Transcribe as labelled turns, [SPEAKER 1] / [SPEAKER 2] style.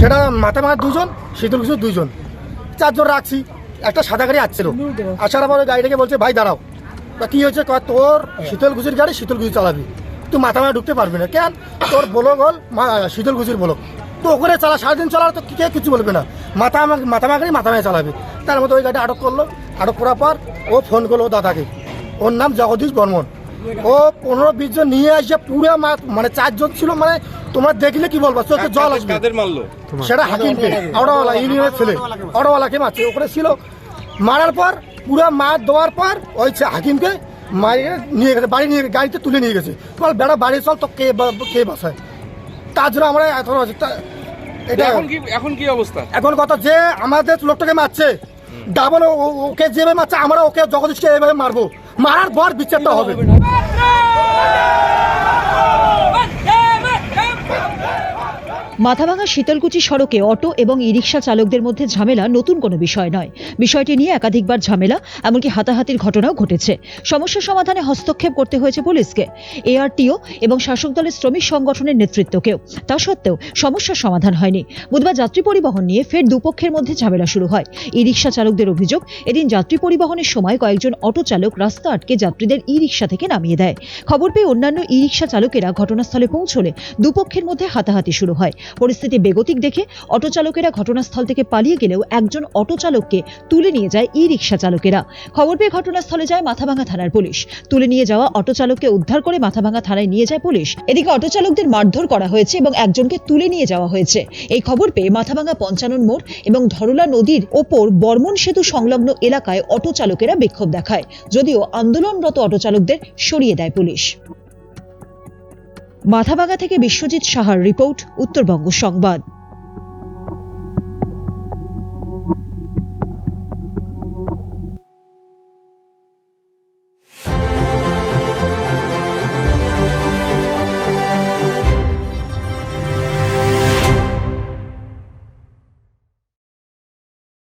[SPEAKER 1] সেটা মাথা মাথা দুজন শীতল কিছু দুইজন চারজন রাখছি একটা সাদা গাড়ি আসছিল। আসার পরে গাড়িটাকে বলছে ভাই দাঁড়াও। তা কি হয়েছে? তোর শীতল গুজির গাড়ি শীতল গুজি চালাবি। তুই মাথা মাথা ঢুকতে পারবি না। কেন? তোর বলো গল শীতল গুজির বলো তো ওখানে চালা সারাদিন চালার তো কে কিছু বলবে না। মাথা মাথা মাখানি মাথা মাথা চালাবে। তার মধ্যে ওই গাড়িটা আটক করল। আটক করার পর ও ফোন করল ও দাদাকে। ওর নাম জগদীশ বর্মন। ও পনেরো বিশ জন নিয়ে এসে পুরো মানে চারজন ছিল মানে তোমার দেখলে কি বলব? চোখে জল আসবে।
[SPEAKER 2] কাদের মারলো?
[SPEAKER 1] সেটা হাকিমকে অটোওয়ালা ইউনিয়নের ছেলে। অটোওয়ালাকে মারছে ওখানে ছিল। মারার পর পুরো মার দেওয়ার পর ওই হাকিমকে মারিয়ে নিয়ে গেছে বাড়ি নিয়ে গাড়িতে তুলে নিয়ে গেছে। তোমার বেড়া বাড়ি চল তো কে কে বাসায়? তার জন্য আমরা এখন এটা
[SPEAKER 2] এখন কি এখন কি অবস্থা?
[SPEAKER 1] এখন কথা যে আমাদের লোকটাকে মারছে ডাবল ওকে যেভাবে মারছে আমরা ওকে জগদীশকে এভাবে মারবো। মারার পর বিচারটা হবে।
[SPEAKER 3] মাথাভাঙা শীতলকুচি সড়কে অটো এবং ই রিক্সা চালকদের মধ্যে ঝামেলা নতুন কোনো বিষয় নয়। বিষয়টি নিয়ে একাধিকবার ঝামেলা, এমনকি হাতাহাতির ঘটনাও ঘটেছে। সমস্যা সমাধানে হস্তক্ষেপ করতে হয়েছে পুলিশকে, এআরটিও এবং শাসক দলের শ্রমিক সংগঠনের নেতৃত্বকেও। তা সত্ত্বেও সমস্যার সমাধান হয়নি। বুধবার যাত্রী পরিবহন নিয়ে ফের দুপক্ষের মধ্যে ঝামেলা শুরু হয়। ই রিক্সা চালকদের অভিযোগ, এদিন যাত্রী পরিবহনের সময় কয়েকজন অটো চালক রাস্তা আটকে যাত্রীদের ই রিক্সা থেকে নামিয়ে দেয়। খবর পেয়ে অন্যান্য ই রিক্সা চালকেরা ঘটনাস্থলে পৌঁছলে দুপক্ষের মধ্যে হাতাহাতি শুরু হয়। পরিস্থিতি বেগতিক দেখে অটো চালকেরা ঘটনাস্থল থেকে পালিয়ে গেলেও একজন অটো চালককে তুলে নিয়ে যায় ই রিক্সা চালকেরা। খবর পেয়ে ঘটনাস্থলে যায় মাথাভাঙা থানার পুলিশ। তুলে নিয়ে যাওয়া অটো চালককে উদ্ধার করে মাথাভাঙা থানায় নিয়ে যায় পুলিশ। এদিকে অটো চালকদের মারধর করা হয়েছে এবং একজনকে তুলে নিয়ে যাওয়া হয়েছে। এই খবর পেয়ে মাথাভাঙা পঞ্চানন মোড় এবং ধরলা নদীর ওপর বর্মন সেতু সংলগ্ন এলাকায় অটো চালকেরা বিক্ষোভ দেখায়। যদিও আন্দোলনরত অটো চালকদের সরিয়ে দেয় পুলিশ। মাথাভাঙা থেকে বিশ্বজিৎ সাহার রিপোর্ট উত্তরবঙ্গ সংবাদ।